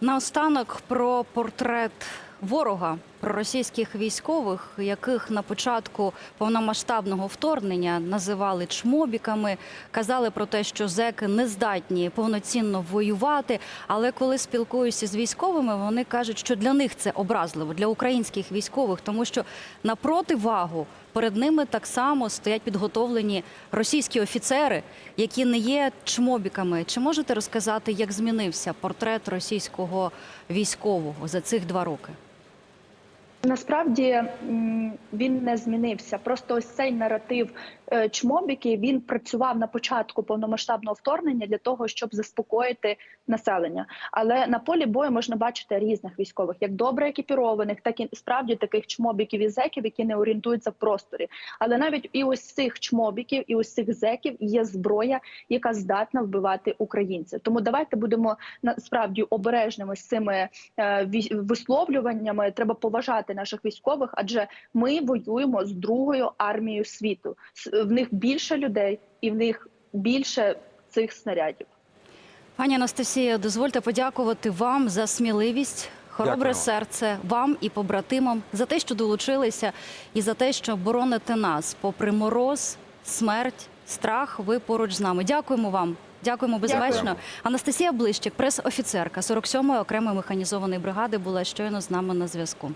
Наостанок про портрет ворога, про російських військових, яких на початку повномасштабного вторгнення називали чмобіками, казали про те, що зеки не здатні повноцінно воювати. Але коли спілкуюся з військовими, вони кажуть, що для них це образливо для українських військових, тому що на противагу перед ними так само стоять підготовлені російські офіцери, які не є чмобіками. Чи можете розказати, як змінився портрет російського військового за цих два роки? Насправді він не змінився. Просто ось цей наратив е, чмобіки він працював на початку повномасштабного вторгнення для того, щоб заспокоїти населення. Але на полі бою можна бачити різних військових, як добре екіпірованих, так і справді таких чмобіків і зеків, які не орієнтуються в просторі. Але навіть і ось цих чмобіків, і ось цих зеків є зброя, яка здатна вбивати українців. Тому давайте будемо насправді обережними з цими е, висловлюваннями. Треба поважати наших військових, адже ми воюємо з другою армією світу. В них більше людей, і в них більше цих снарядів. Пані Анастасія, дозвольте подякувати вам за сміливість. Хоробре Дякую. серце вам і побратимам за те, що долучилися, і за те, що бороните нас, попри мороз, смерть, страх. Ви поруч з нами. Дякуємо вам. Дякуємо безмежно. Дякуємо. Анастасія Блищик, прес-офіцерка 47-ї окремої механізованої бригади, була щойно з нами на зв'язку.